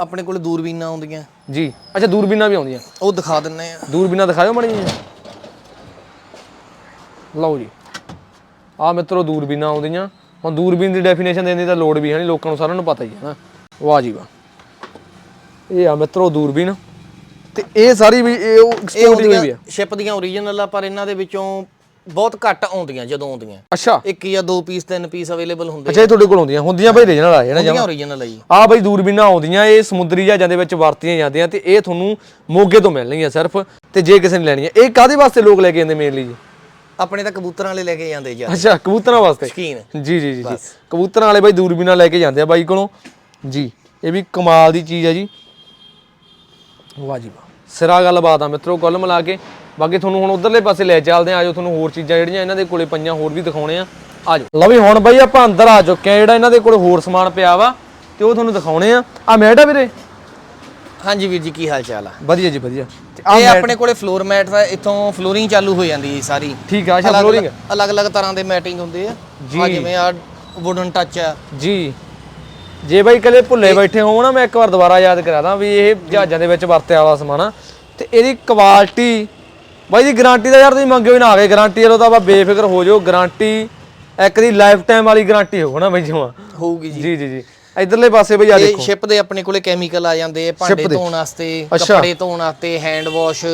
ਆਪਣੇ ਕੋਲੇ ਦੂਰਬੀਨਾਂ ਆਉਂਦੀਆਂ। ਜੀ। ਅੱਛਾ ਦੂਰਬੀਨਾਂ ਵੀ ਆਉਂਦੀਆਂ। ਉਹ ਦਿਖਾ ਦਿੰਨੇ ਆ। ਦੂਰਬੀਨਾਂ ਦਿਖਾਇਓ ਮਾੜੀ ਜੀ ਲਓ ਜੀ। ਆ ਮਿੱਤਰੋ ਦੂਰਬੀਨਾਂ ਆਉਂਦੀਆਂ। ਹੁਣ ਦੂਰਬੀਨ ਦੀ ਡੈਫੀਨੇਸ਼ਨ ਦੇਣ ਦੀ ਤਾਂ ਲੋੜ ਵੀ ਹੈ ਨਹੀਂ ਲੋਕਾਂ ਨੂੰ ਸਾਰਿਆਂ ਨੂੰ ਪਤਾ ਹੀ ਹੈ ਨਾ। ਵਾਹ ਜੀ ਵਾਹ। ਇਹ ਆ ਮਿੱਤਰੋ ਦੂਰਬੀਨ। ਤੇ ਇਹ ਸਾਰੀ ਵੀ ਇਹ ਉਹ ਐਕਸਪੋਰਟ ਵੀ ਆ। ਸ਼ਿਪ ਦੀਆਂ ਓਰੀਜਨਲ ਆ ਪਰ ਇਹਨਾਂ ਦੇ ਵਿੱਚੋਂ ਬਹੁਤ ਘੱਟ ਆਉਂਦੀਆਂ ਜਦੋਂ ਆਉਂਦੀਆਂ। ਅੱਛਾ। ਇੱਕ ਜਾਂ ਦੋ ਪੀਸ ਤਿੰਨ ਪੀਸ ਅਵੇਲੇਬਲ ਹੁੰਦੇ ਅੱਛਾ ਇਹ ਤੁਹਾਡੇ ਕੋਲ ਆਉਂਦੀਆਂ। ਹੁੰਦੀਆਂ ਭਾਈ ਰੀਜਨਲ ਆ ਜਾਣਾ ਹੁੰਦੀਆਂ ਓਰੀਜਨਲ ਆ ਜੀ। ਆ ਬਈ ਦੂਰਬੀਨਾਂ ਆਉਂਦੀਆਂ ਇਹ ਸਮੁੰਦਰੀ ਜਹਾਜ਼ਾਂ ਦੇ ਵਿੱਚ ਵਰਤੀਆਂ ਜਾਂਦੀਆਂ ਤੇ ਇਹ ਤੁਹਾਨੂੰ ਮੋਗੇ ਤੋਂ ਮਿਲਣਗੀਆਂ ਸਿਰਫ। ਤੇ ਜੇ ਕਿਸੇ ਨੇ ਲੈਣੀ ਹੈ ਇਹ ਕਾਦੇ ਵਾਸਤੇ ਲੋਕ ਲੈ ਕੇ ਆਉਂਦੇ ਮੇਨਲੀ ਜੀ? ਆਪਣੇ ਤਾਂ ਕਬੂਤਰਾਂ ਵਾਲੇ ਲੈ ਕੇ ਜਾਂਦੇ ਜੀ ਅੱਛਾ ਕਬੂਤਰਾਂ ਵਾਸਤੇ? ਸ਼ਕੀਨ। ਜੀ ਜੀ ਜੀ ਜੀ। ਕਬੂਤਰਾਂ ਵਾਲੇ ਬਾਈ ਦੂਰਬੀਨਾਂ ਲੈ ਕੇ ਜਾਂਦੇ ਆ ਬਾਈ ਕੋਲੋਂ। ਜੀ ਇਹ ਵੀ ਕਮਾਲ ਦੀ ਚੀਜ਼ ਆ ਜੀ। ਵਾਹ ਜੀ ਵਾਹ। ਸਿਰਾ ਗੱਲਬਾਤ ਆ ਮਿੱਤਰੋ ਕੁੱਲ ਮਿਲਾ ਕੇ। ਬਾਕੀ ਤੁਹਾਨੂੰ ਹੁਣ ਉਧਰਲੇ ਪਾਸੇ ਲੈ ਚੱਲਦੇ ਆ ਆਜੋ ਤੁਹਾਨੂੰ ਹੋਰ ਚੀਜ਼ਾਂ ਜਿਹੜੀਆਂ ਇਹਨਾਂ ਦੇ ਕੋਲੇ ਪਈਆਂ ਹੋਰ ਵੀ ਦਿਖਾਉਣੇ ਆ। ਆਜੋ। ਲਓ ਵੀ ਹੁਣ ਬਾਈ ਆਪਾਂ ਅੰਦਰ ਆ ਚੁੱਕੇ ਆ ਜਿਹੜਾ ਇਹਨਾਂ ਦੇ ਕੋਲੇ ਹੋਰ ਸਮਾਨ ਪਿਆ ਵਾ ਤੇ ਉਹ ਤੁਹਾਨੂੰ ਦਿਖਾਉਣੇ ਆ। ਆ ਮੈਟ ਆ ਵੀਰੇ? ਹਾਂਜੀ ਵੀਰ ਜੀ ਕੀ ਹਾਲ ਚਾਲ ਆ? ਵਧੀਆ ਜੀ ਵਧੀਆ। ਤੇ ਇਹ ਆਪਣੇ ਕੋਲੇ ਫਲੋਰ ਮੈਟ ਦਾ ਇੱਥੋਂ ਫਲੋਰਿੰਗ ਚਾਲੂ ਹੋ ਜਾਂਦੀ ਹੈ ਸਾਰੀ। ਠੀਕ ਆ ਅੱਛਾ ਫਲੋਰਿੰਗ ਅਲੱਗ-ਅਲੱਗ ਤਰ੍ਹਾਂ ਦੇ ਮੈਟਿੰਗ ਹੁੰਦੇ ਆ। ਆ ਜਿਵੇਂ ਆ ਵੁਡਨ ਟੱਚ ਆ। ਜੀ। ਜੇ ਬਾਈ ਕਦੇ ਭੁੱਲੇ ਬੈਠੇ ਹੋਵੋ ਨਾ ਮੈਂ ਇੱਕ ਵਾਰ ਦੁਬਾਰਾ ਯਾਦ ਕਰਾ ਦਾਂ ਵੀ ਇਹ ਜਹਾਜ਼ਾਂ ਦੇ ਵਿੱਚ ਵਰਤਿਆ ਵਾਲਾ ਸਮਾਨ ਆ। ਤੇ ਇਹਦੀ ਕੁਆਲਿਟੀ ਬਾਈ ਦੀ ਗਾਰੰਟੀ ਦਾ ਯਾਰ ਤੁਸੀਂ ਮੰਗਿਓ ਹੀ ਨਾ ਆ ਗਏ ਗਾਰੰਟੀ ਵਾਲੋ ਤਾਂ ਆਪਾਂ ਬੇਫਿਕਰ ਹੋ ਜਾਓ। ਗਾਰੰਟੀ ਇੱਕ ਦੀ ਲਾਈਫ ਟਾਈਮ ਵਾਲੀ ਗਾਰੰਟੀ ਹੋਊ ਨਾ ਬਾਈ ਜਮਾ ਹੋਊਗੀ ਜੀ। ਜੀ ਜੀ ਜੀ। ਇਧਰਲੇ ਪਾਸੇ ਬਈ ਆ ਦੇਖੋ। ਸ਼ਿਪ ਦੇ ਆਪਣੇ ਕੋਲੇ ਕੈਮੀਕਲ ਆ ਜਾਂਦੇ ਆ ਭਾਂਡੇ ਧੋਣ ਵਾਸਤੇ। ਕੱਪੜੇ ਧੋਣ ਵਾਸਤੇ ਹੈਂਡ ਵਾਸ਼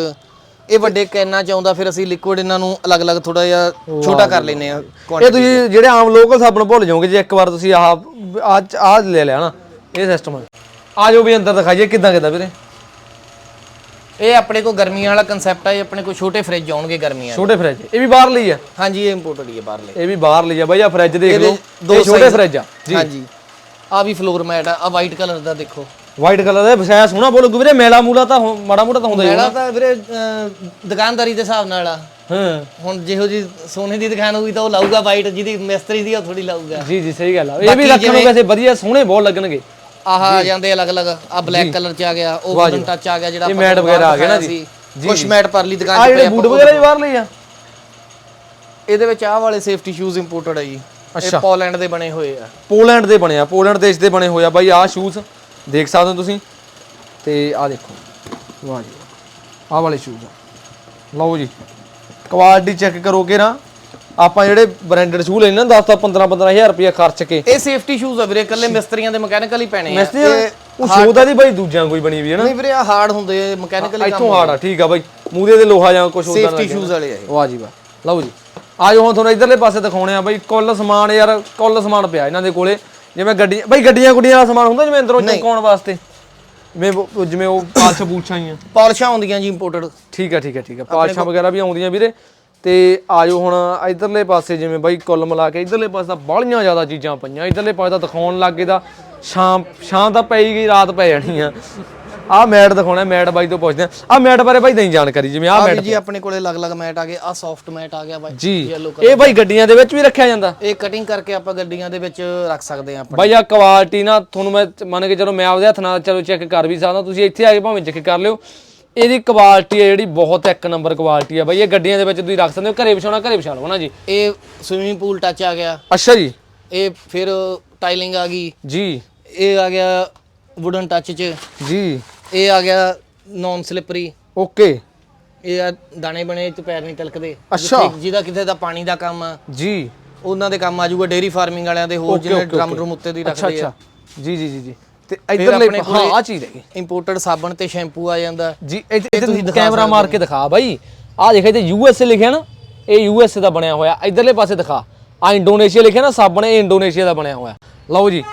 ਇਹ ਵੱਡੇ ਕੈਨਾਂ ਚ ਆਉਂਦਾ ਫਿਰ ਅਸੀਂ ਲਿਕੁਇਡ ਇਹਨਾਂ ਨੂੰ ਅਲੱਗ-ਅਲੱਗ ਥੋੜਾ ਜਿਹਾ ਛੋਟਾ ਕਰ ਲੈਨੇ ਆ ਇਹ ਤੁਸੀਂ ਜਿਹੜੇ ਆਮ ਲੋਕਲ ਸਾਬਣ ਭੁੱਲ ਜਾਓਗੇ ਜੇ ਇੱਕ ਵਾਰ ਤੁਸੀਂ ਆਹ ਆ ਆ ਲੈ ਲਿਆ ਨਾ ਇਹ ਸਿਸਟਮ ਆ। ਜਾਓ ਵੀ ਅੰਦਰ ਦਿਖਾਈਏ ਕਿਦਾਂ ਕਿਦਾਂ ਵੀਰੇ? ਇਹ ਆਪਣੇ ਕੋਲ ਗਰਮੀਆਂ ਵਾਲਾ ਕਨਸੈਪਟ ਆ ਇਹ ਆਪਣੇ ਕੋਲ ਛੋਟੇ ਫ੍ਰਿਜ ਆਉਣਗੇ ਗਰਮੀਆਂ। ਛੋਟੇ ਫ੍ਰਿਜ ਇਹ ਵੀ ਬਾਹਰ ਲਈ ਆ। ਹਾਂਜੀ ਇਹ ਇੰਪੋਰਟਡ ਹੀ ਹੈ ਬਾਹਰਲੇ। ਇਹ ਵੀ ਬਾਹਰ ਲਈ ਆ ਬਾਈ ਆ ਫ੍ਰਿਜ ਦੇਖ ਲਓ ਦੋ ਇਹ ਛੋਟੇ ਫ੍ਰਿਜ ਆ। ਹਾਂਜੀ। ਆ ਵੀ ਫਲੋਰ ਮੈਟ ਆ ਆ ਵਾਈਟ ਕਲਰ ਦਾ ਦੇਖੋ। ਵਾਈਟ ਕਲਰ ਦਾ ਵਿਸ਼ਾਇਆ ਸੋਹਣਾ ਬੋਲੋ ਵੀਰੇ ਮੇਲਾ ਮੂਲਾ ਤਾਂ ਹੋ- ਮਾੜਾ ਮੋਟਾ ਤਾਂ ਹੁੰਦਾ ਹੀ ਮੈਲਾ ਤਾਂ ਵੀਰੇ ਅਹ, ਦੁਕਾਨਦਾਰੀ ਦੇ ਹਿਸਾਬ ਨਾਲ ਆ। ਹਾਂ। ਹੁਣ ਜਿਹੋ ਜੀ ਸੋਨੇ ਦੀ ਦੁਕਾਨ ਹੋਊਗੀ ਤਾਂ ਉਹ ਲਾਊਗਾ ਵਾਈਟ ਜਿਹਦੀ ਮਿਸਤਰੀ ਦੀ ਉਹ ਥੋੜੀ ਲਾਊਗਾ। ਜੀ ਜੀ ਸਹੀ ਗੱਲ ਆ। ਇਹ ਵੀ ਬਾਕੀ ਰੱਖਣ ਨੂੰ ਜਿਵੇਂ- ਵੈਸੇ ਵਧੀਆ ਸੋਹਣੇ ਬਹੁਤ ਲੱਗਣਗੇ। ਆਹ ਆ ਜਾਂਦੇ ਅਲੱਗ-ਅਲੱਗ ਆ ਬਲੈਕ ਕਲਰ ਚ ਆ ਗਿਆ ਉਹ ਵੁਡਨ ਟੱਚ ਆ ਗਿਆ ਜਿਹੜਾ ਇਹ ਆਪਾਂ ਮੈਟ ਤੁਹਾਨੂੰ ਵਗੈਰਾ ਆ ਗਏ ਨਾ ਦਿਖਾਇਆ ਜੀ। ਕੁਛ ਮੈਟ ਪਰਲੀ ਦੁਕਾਨ ਆ ਚ ਜਿਹੜੇ ਪਏ ਬੂਟ ਵਗੈਰਾ ਵੀ ਬਾਹਰ ਲਈ ਆ। ਇਹਦੇ ਵਿੱਚ ਆਹ ਵਾਲੇ ਸੇਫਟੀ ਸ਼ੂਜ਼ ਇੰਪੋਰਟਡ ਆ ਜੀ। ਇਹ ਪੋਲੈਂਡ ਦੇ ਬਣੇ ਹੋਏ ਆ। ਪੋਲੈਂਡ ਦੇ ਬਣੇ ਆ ਪੋਲੈਂਡ ਦੇਸ਼ ਦੇ ਬਣੇ ਹੋਏ ਆ। ਬਾਈ ਆਹ ਸ਼ੂਜ਼ ਦੇਖ ਸਕਦੇ ਹੋ ਤੁਸੀਂ। ਤੇ ਆਹ ਦੇਖੋ। ਵਾਹ ਜੀ ਆਹ ਵਾਲੇ ਸ਼ੂਜ਼ ਲਓ ਜੀ। ਕੁਆਲਿਟੀ ਚੈੱਕ ਕਰੋਗੇ ਨਾ ਆਪਾਂ ਜਿਹੜੇ ਬ੍ਰਾਂਡਡ ਸ਼ੂ ਲੈਣੇ ਨਾ 10 ਤੋਂ 15 15000 ਰੁਪਏ ਖਰਚ ਕੇ। ਇਹ ਸੇਫਟੀ ਸ਼ੂਜ਼ ਆ ਵੀਰੇ ਇਕੱਲੇ ਮਿਸਤਰੀਆਂ ਦੇ ਮਕੈਨੀਕਲ ਹੀ ਪੈਣੇ ਆ। ਮਿਸਤਰੀ ਉਹ ਸ਼ੂ ਦਾ ਦੀ ਬਾਈ ਦੂਜਿਆਂ ਕੋਈ ਬਣੀ ਵੀ ਹੈ ਨਾ। ਨਹੀਂ ਵੀਰੇ ਆ ਹਾਰਡ ਹੁੰਦੇ ਮਕੈਨੀਕਲ ਹੀ ਇੱਥੋਂ ਹਾਰਡ ਆ ਠੀਕ ਆ ਬਾਈ। ਮੂਰੇ ਦੇ ਲੋਹਾ ਜਾਂ ਕੁਝ ਉਦਾਂ ਸੇਫਟੀ ਸ਼ੂਜ਼ ਵਾਲੇ ਆ ਇਹ। ਵਾਹ ਜੀ ਵਾਹ। ਲਓ ਜੀ। ਆਜੋ ਹੁਣ ਤੁਹਾਨੂੰ ਇਧਰਲੇ ਪਾਸੇ ਦਿਖਾਉਣੇ ਆ ਬਾਈ ਕੁੱਲ ਸਮਾਨ ਯਾਰ ਕੁੱਲ ਸਮਾਨ ਪਿਆ ਇਹਨਾਂ ਦੇ ਕੋਲੇ। ਜਿਵੇਂ ਗੱਡੀ ਬਾਈ ਗੱਡੀਆਂ ਗੁੱਡੀਆਂ ਦਾ ਸਮਾਨ ਹੁੰਦਾ ਜਿਵੇਂ ਅੰਦਰੋਂ ਚਮਕਾਉਣ ਵਾਸਤੇ? ਜਿਵੇਂ ਉਹ- ਜਿਵੇਂ ਉਹ ਪਾਲਸ਼ ਪੂਛਾਂ ਹੀ ਆ ਪਾਲਿਸ਼ਾਂ ਆਉਂਦੀਆਂ ਜੀ ਇੰਪੋਰਟਡ ਠੀਕ ਆ ਠੀਕ ਆ ਠੀਕ ਆ। ਪਾਲਸ਼ਾਂ ਵਗੈਰਾ ਵੀ ਆਉਂਦੀਆਂ ਵੀਰੇ। ਤੇ ਆਜੋ ਹੁਣ ਇਧਰਲੇ ਪਾਸੇ ਜਿਵੇਂ ਬਾਈ ਕੁੱਲ ਮਿਲਾ ਕੇ ਇਧਰਲੇ ਪਾਸੇ ਤਾਂ ਬਾਹਲੀਆਂ ਜ਼ਿਆਦਾ ਚੀਜ਼ਾਂ ਪਈਆਂ। ਇਧਰਲੇ ਪਾਸੇ ਤਾਂ ਦਿਖਾਉਣ ਲੱਗੇ ਤਾਂ ਸ਼ਾਮ ਸ਼ਾਮ ਤਾਂ ਪਈ ਗਈ ਰਾਤ ਪੈ ਜਾਣੀ ਆ। ਆ ਮੈਟ ਦਿਖਾਉਣਾ ਮੈਟ ਬਾਈ ਤੋਂ ਪੁੱਛਦੇ ਆ ਆ ਮੈਟ ਬਾਰੇ ਬਾਈ ਨਹੀਂ ਜਾਣਕਾਰੀ ਜਿਵੇਂ ਆ ਮੈਟ ਜੀ ਆਪਣੇ ਕੋਲੇ ਅਲੱਗ-ਅਲੱਗ ਮੈਟ ਆ ਗਏ ਆ ਸੌਫਟ ਮੈਟ ਆ ਗਿਆ ਬਾਈ ਜੀ। yellow ਇਹ ਬਾਈ ਗੱਡੀਆਂ ਦੇ ਵਿੱਚ ਵੀ ਰੱਖਿਆ ਜਾਂਦਾ। ਇਹ ਕਟਿੰਗ ਕਰਕੇ ਆਪਾਂ ਗੱਡੀਆਂ ਦੇ ਵਿੱਚ ਰੱਖ ਸਕਦੇ ਆ ਆਪਾਂ। ਬਾਈ ਆ ਕੁਆਲਿਟੀ ਨਾ ਤੁਹਾਨੂੰ ਮੈਂ ਮੰਨ ਕੇ ਚਲੋ ਮੈਂ ਆਪਦੇ ਹੱਥ ਨਾਲ ਚਲੋ ਚੈੱਕ ਕਰ ਵੀ ਸਕਦਾ ਤੁਸੀਂ ਇੱਥੇ ਆ ਕੇ ਭਾਵੇਂ ਚੈੱਕ ਕਰ ਲਿਓ। ਇਹਦੀ ਕੁਆਲਿਟੀ ਹੈ ਜਿਹੜੀ ਬਹੁਤ ਇੱਕ ਨੰਬਰ ਕੁਆਲਿਟੀ ਆ ਬਾਈ। ਇਹ ਗੱਡੀਆਂ ਦੇ ਵਿੱਚ ਤੁਸੀਂ ਰੱਖ ਸਕਦੇ ਹੋ ਘਰੇ ਵਿਛਾਉਣਾ ਘਰੇ ਵਿਛਾ ਲਓ ਨਾ ਜੀ। ਇਹ ਸਵਿਮਿੰਗ ਪੂਲ ਟੱਚ ਆ ਗਿਆ। ਅੱਛਾ ਜੀ। ਇਹ ਫਿਰ ਟਾਈਲਿੰਗ ਆ ਗਈ। ਜੀ। ਇਹ ਆ ਗਿਆ ਵੁਡਨ ਟੱਚ ਚ। ਜੀ। ਇਹ ਆ ਗਿਆ ਨਾਨ ਸਲਿਪਰੀ ਓਕੇ ਇਹ ਆ ਦਾਣੇ ਬਣੇ ਚ ਪੈਰ ਨਹੀਂ ਤਿਲਕਦੇ। ਅੱਛਾ। ਜਿੱਥੇ- ਜਿਹਦਾ ਕਿਤੇ ਦਾ ਪਾਣੀ ਦਾ ਕੰਮ ਆ। ਜੀ। ਉਹਨਾਂ ਦੇ ਕੰਮ ਆ ਜਾਊਗਾ ਡੇਰੀ ਫਾਰਮਿੰਗ ਵਾਲਿਆਂ ਦੇ ਹੋਰ ਜਿਹਨੇ ਡਰਮ ਡਰਮ ਉੱਤੇ ਦੀ ਅੱਛਾ ਰੱਖਦੇ ਆ। ਅੱਛਾ ਜੀ ਜੀ ਜੀ ਜੀ। ਤੇ ਇਧਰਲੇ ਆਪਣੇ ਹਾਂ ਕੋਲੇ- ਆ ਚੀਜ਼ ਹੈਗੀ। ਇੰਪੋਰਟਡ ਸਾਬਣ ਤੇ ਸ਼ੈਂਪੂ ਆ ਜਾਂਦਾ। ਜੀ ਇੱਥੇ ਤੁਸੀਂ ਕੈਮਰਾ ਮਾਰ ਕੇ ਦਿਖਾ ਬਾਈ। ਆ ਦੇਖੇ ਤੇ ਯੂ ਐਸ ਏ ਲਿਖਿਆ ਨਾ। ਇਹ ਯੂ ਐਸ ਏ ਦਾ ਬਣਿਆ ਹੋਇਆ। ਇਧਰਲੇ ਪਾਸੇ ਦਿਖਾ। ਆ ਇੰਡੋਨੇਸ਼ੀਆ ਲਿਖਿਆ ਨਾ ਸਾਬਣ ਇਹ ਇੰਡੋਨੇਸ਼ੀਆ ਦਾ ਬਣਿਆ ਹੋਇਆ। ਲਓ ਜੀ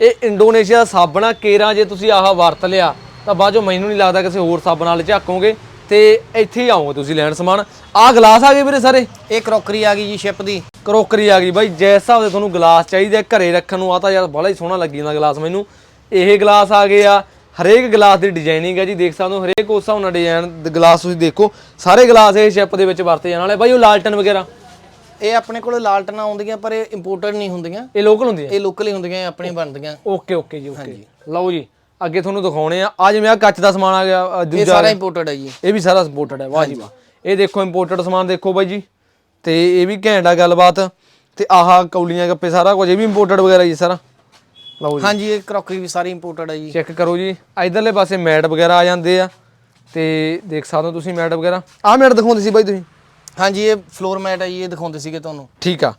ਇਹ ਇੰਡੋਨੇਸ਼ੀਆ ਦਾ ਸਾਬਣ ਆ। ਕੇਰਾ ਜੇ ਤੁਸੀਂ ਆਹ ਵਰਤ ਲਿਆ ਤਾਂ ਬਾਅਦ ਚੋਂ ਮੈਨੂੰ ਨਹੀਂ ਲੱਗਦਾ ਕਿਸੇ ਹੋਰ ਸਾਬਣ ਨਾਲ ਝਾਕੋਗੇ ਤੇ ਇੱਥੇ ਹੀ ਆਓਗੇ ਤੁਸੀਂ ਲੈਣ ਸਮਾਨ। ਆਹ ਗਲਾਸ ਆ ਗਏ ਵੀਰੇ ਸਾਰੇ। ਇਹ ਕਰੋਕਰੀ ਆ ਗਈ ਜੀ ਸ਼ਿਪ ਦੀ। ਕਰੋਕਰੀ ਆ ਗਈ ਬਾਈ ਜਿਸ ਦੇ ਤੁਹਾਨੂੰ ਗਲਾਸ ਚਾਹੀਦੇ ਘਰੇ ਰੱਖਣ ਨੂੰ ਆ ਤਾਂ ਯਾਰ ਬੜਾ ਹੀ ਸੋਹਣਾ ਲੱਗੀ ਜਾਂਦਾ ਗਲਾਸ ਮੈਨੂੰ। ਇਹ ਗਲਾਸ ਆ ਗਏ ਆ ਹਰੇਕ ਗਲਾਸ ਦੀ ਡਿਜ਼ਾਈਨਿੰਗ ਹੈ ਜੀ ਦੇਖ ਸਕਦੇ ਹੋ ਹਰੇਕ ਉਸ ਹਿਸਾਬ ਨਾਲ ਡਿਜ਼ਾਈਨ ਗਲਾਸ ਤੁਸੀਂ ਦੇਖੋ। ਸਾਰੇ ਗਲਾਸ ਇਹ ਸ਼ਿਪ ਦੇ ਵਿੱਚ ਵਰਤੇ ਜਾਣ ਵਾਲੇ ਬਾਈ ਉਹ ਲਾਲਟਨ ਵਗੈਰਾ? ਇਹ ਆਪਣੇ ਕੋਲ ਲਾਲਟਨਾਂ ਆਉਂਦੀਆਂ ਪਰ ਇਹ ਇੰਪੋਰਟਡ ਨਹੀਂ ਹੁੰਦੀਆਂ। ਇਹ ਲੋਕਲ ਹੁੰਦੀਆਂ? ਇਹ ਲੋਕਲ ਹੀ ਹੁੰਦੀਆਂ ਇਹ ਆਪਣੀਆਂ ਬਣਦੀਆਂ। ਓਕੇ ਓਕੇ ਜੀ ਓਕੇ। ਲਓ ਜੀ ਅੱਗੇ ਤੁਹਾਨੂੰ ਦਿਖਾਉਣੇ ਆ। ਆ ਜਿਵੇਂ ਆ ਕੱਚ ਦਾ ਸਮਾਨ ਆ ਗਿਆ ਇਹ ਸਾਰਾ ਇੰਪੋਰਟਡ ਹੈ ਜੀ। ਇਹ ਵੀ ਸਾਰਾ ਇੰਪੋਰਟਡ ਹੈ ਵਾਹ ਜੀ ਵਾਹ। ਇਹ ਦੇਖੋ ਇੰਪੋਰਟਡ ਸਮਾਨ ਦੇਖੋ ਬਾਈ ਜੀ। ਤੇ ਇਹ ਵੀ ਘੈਂਟ ਆ ਗੱਲਬਾਤ। ਤੇ ਆਹ ਕੌਲੀਆਂ ਗੱਪੇ ਸਾਰਾ ਕੁਝ ਇਹ ਵੀ ਇੰਪੋਰਟਡ ਵਗੈਰਾ ਜੀ ਸਾਰਾ। ਲਓ ਜੀ। ਹਾਂਜੀ ਇਹ ਕਰੋਕਰੀ ਵੀ ਸਾਰੀ ਇੰਪੋਰਟਡ ਹੈ ਜੀ। ਚੈੱਕ ਕਰੋ ਜੀ। ਇਧਰਲੇ ਪਾਸੇ ਮੈਟ ਵਗੈਰਾ ਆ ਜਾਂਦੇ ਆ। ਤੇ ਦੇਖ ਸਕਦੇ ਹੋ ਤੁਸੀਂ ਮੈਟ ਵਗੈਰਾ। ਆਹ ਮੈਟ ਦਿਖਾਉਂਦੇ ਸੀ ਬਾਈ ਤੁਸੀਂ? ਹਾਂਜੀ ਇਹ ਫਲੋਰ ਮੈਟ ਹੈ ਜੀ ਇਹ ਦਿਖਾਉਂਦੇ ਸੀਗੇ ਤੁਹਾਨੂੰ। ਠੀਕ ਆ।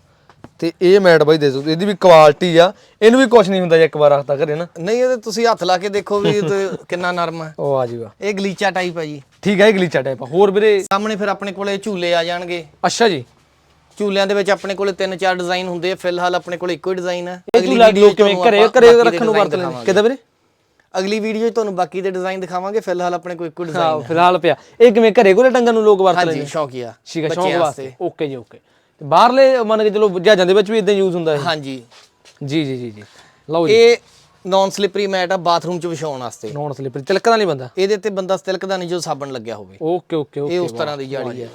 ਤੇ ਇਹ ਮੈਟ ਬਾਈ ਦੇ ਦਿਓ। ਇਹਦੀ ਵੀ ਕੁਆਲਿਟੀ ਆ। ਇਹਨੂੰ ਵੀ ਕੁਝ ਨਹੀਂ ਹੁੰਦਾ ਜੇ ਇੱਕ ਵਾਰ ਰੱਖਤਾ ਘਰੇ ਨਾ। ਨਹੀਂ ਇਹ ਤੁਸੀਂ ਹੱਥ ਲਾ ਕੇ ਦੇਖੋ ਵੀ ਇਹ ਤੇ ਕਿੰਨਾ ਨਰਮ ਹੈ ਉਹ ਆ ਜੂਗਾ ਇਹ ਗਲੀਚਾ ਟਾਈਪ ਹੈ ਜੀ। ਠੀਕ ਹੈ ਇਹ ਗਲੀਚਾ ਟਾਈਪ ਹੋਰ ਵੀਰੇ? ਸਾਹਮਣੇ ਫਿਰ ਆਪਣੇ ਕੋਲੇ ਝੂਲੇ ਆ ਜਾਣਗੇ। ਅੱਛਾ ਜੀ। ਝੂਲਿਆਂ ਦੇ ਵਿੱਚ ਆਪਣੇ ਕੋਲੇ ਤਿੰਨ ਚਾਰ ਡਿਜ਼ਾਈਨ ਹੁੰਦੇ ਆ। ਫਿਲਹਾਲ ਆਪਣੇ ਕੋਲੇ ਇੱਕੋ ਹੀ ਡਿਜ਼ਾਈਨ ਹੈ ਇਹ ਝੂਲਾ ਲੋਕ ਕਿਵੇਂ ਘਰੇ ਘਰੇ ਰੱਖਣ ਨੂੰ ਵਰਤ ਲੈਂਦੇ। ਕਿਦਾਂ ਵੀਰੇ? ਅਗਲੀ ਵੀਡੀਓ 'ਚ ਤੁਹਾਨੂੰ ਬਾਕੀ ਦੇ ਡਿਜ਼ਾਈਨ ਦਿਖਾਵਾਂਗੇ। ਫਿਲਹਾਲ ਆਪਣੇ ਕੋਲ ਇੱਕੋ ਡਿਜ਼ਾਈਨ ਹਾਂ ਫਿਲਹਾਲ ਪਿਆ। ਇਹ ਕਿਵੇਂ ਘਰੇ ਕੋਲੇ ਟੰਗਣ ਨੂੰ ਲੋਕ ਵਰਤ ਲੈਂਦੇ? ਹਾਂਜੀ ਸ਼ੌਕੀਆ ਠੀਕ ਹੈ ਸ਼ੌਂਕ ਵਾਸਤੇ। ਓਕੇ ਜੀ ਓਕੇ। ਤੇ ਬਾਹਰਲੇ ਮੰਨ ਕੇ ਚਲੋ ਜਹਾਜ਼ਾਂ ਦੇ ਵਿੱਚ ਵੀ ਇਦਾਂ ਯੂਜ਼ ਹੁੰਦਾ ਹੈ ਹਾਂਜੀ। ਜੀ ਜੀ ਜੀ ਜੀ। ਲਓ ਜੀ। ਇਹ ਨਾਨ ਸਲਿਪਰੀ ਮੈਟ ਆ ਬਾਥਰੂਮ 'ਚ ਵਿਛਾਉਣ ਵਾਸਤੇ। ਨੌਨ ਸਲਿਪਰ ਤਿਲਕਦਾ ਨਹੀਂ ਬੰਦਾ? ਇਹਦੇ ਤੇ ਬੰਦਾ ਤਿਲਕਦਾ ਨਹੀਂ ਜੋ ਸਾਬਣ ਲੱਗਿਆ ਹੋਵੇ। ਓਕੇ ਓਕੇ ਓਕੇ ਇਹ ਉਸ ਤਰ੍ਹਾਂ ਦੀ ਜਾਲੀ ਹੈ।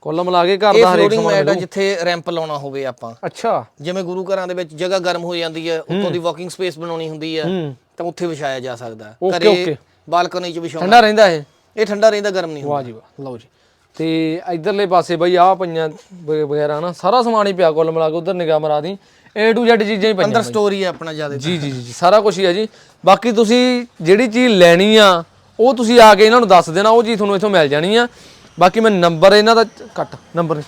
ਕੁੱਲ ਮਿਲਾ ਕੇ ਘਰ ਦਾ ਹਰੇਕ ਸਮਾਨ ਮੈਟ ਆ ਜਿੱਥੇ ਰੈਂਪ ਲਾਉਣਾ ਹੋਵੇ ਆਪਾਂ। ਅੱਛਾ। ਜਿਵੇਂ ਗੁਰੂ ਘਰਾਂ ਦੇ ਵਿੱਚ ਜਗ੍ਹਾ ਗਰਮ ਹੋ ਜਾਂਦੀ ਹੈ ਉੱਤੋਂ ਦੀ ਵਾਕਿੰਗ ਸਪੇਸ ਬਣਾਉਣੀ ਹੁੰਦੀ ਹੈ ਤਾਂ ਉੱਥੇ ਵਿਛਾਇਆ ਜਾ ਸਕਦਾ। ਹੈ ਓਕੇ, ਘਰੇ ਓਕੇ। ਬਾਲਕਨੀ 'ਚ ਵਿਛਾਉਣਾ। ਠੰਡਾ ਰਹਿੰਦਾ ਇਹ? ਇਹ ਠੰਡਾ ਰਹਿੰਦਾ ਗਰਮ ਨਹੀਂ ਹੁੰਦਾ। ਵਾਹ ਜੀ ਵਾਹ। ਲਓ ਜੀ। ਤੇ ਇਧਰਲੇ ਪਾਸੇ ਬਈ ਆਹ ਪਈਆਂ ਵਗੈਰਾ ਨਾ ਸਾਰਾ ਸਮਾਨ ਹੀ ਪਿਆ ਕੁੱਲ ਮਿਲਾ ਕੇ ਉਧਰ ਨਿਗਾਹ ਮਰਾ ਦੀ। A to Z ਚੀਜ਼ਾਂ ਹੀ ਪਈਆਂ ਅੰਦਰ ਸਟੋਰੀ ਹੈ ਆਪਣਾ ਜ਼ਿਆਦਾ। ਜੀ ਜੀ ਜੀ ਜੀ, ਸਾਰਾ ਕੁਝ ਹੀ ਹੈ ਜੀ। ਬਾਕੀ ਤੁਸੀਂ ਜਿਹੜੀ ਚੀਜ਼ ਲੈਣੀ ਆ ਉਹ ਤੁਸੀਂ ਆ ਕੇ ਇਹਨਾਂ ਨੂੰ ਦੱਸ ਦੇਣਾ ਉਹ ਚੀਜ਼ ਤੁਹਾਨੂੰ ਇੱਥੋਂ ਮਿਲ ਜਾਣੀ ਆ। ਬਾਕੀ ਮੈਂ ਨੰਬਰ ਇਹਨਾਂ ਦਾ ਕੱਟ ਨੰਬਰ।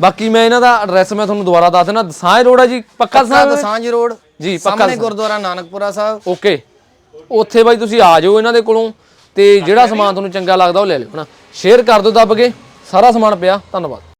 ਬਾਕੀ ਮੈਂ ਇਹਨਾਂ ਦਾ ਐਡਰੈਸ ਮੈਂ ਤੁਹਾਨੂੰ ਦੁਬਾਰਾ ਦੱਸ ਦੇਣਾ ਦਸਾਂਝ ਰੋਡ ਆ ਜੀ ਪੱਕਾ ਦਸਾਂਝ ਦਸਾਂਝ ਰੋਡ ਜੀ, ਪੱਕਾ ਸਾਹਮਣੇ ਗੁਰਦੁਆਰਾ ਨਾਨਕਪੁਰਾ ਸਾਹਿਬ। ਓਕੇ। ਉੱਥੇ ਬਾਈ ਤੁਸੀਂ ਆ ਜਾਓ ਇਹਨਾਂ ਦੇ ਕੋਲੋਂ। ਤੇ ਜਿਹੜਾ ਸਮਾਨ ਤੁਹਾਨੂੰ ਚੰਗਾ ਲੱਗਦਾ ਉਹ ਲੈ ਲਿਓ ਹਨਾ? ਸ਼ੇਅਰ ਕਰ ਦਿਓ ਦੱਬ ਕੇ। ਸਾਰਾ ਸਮਾਨ ਪਿਆ। ਧੰਨਵਾਦ।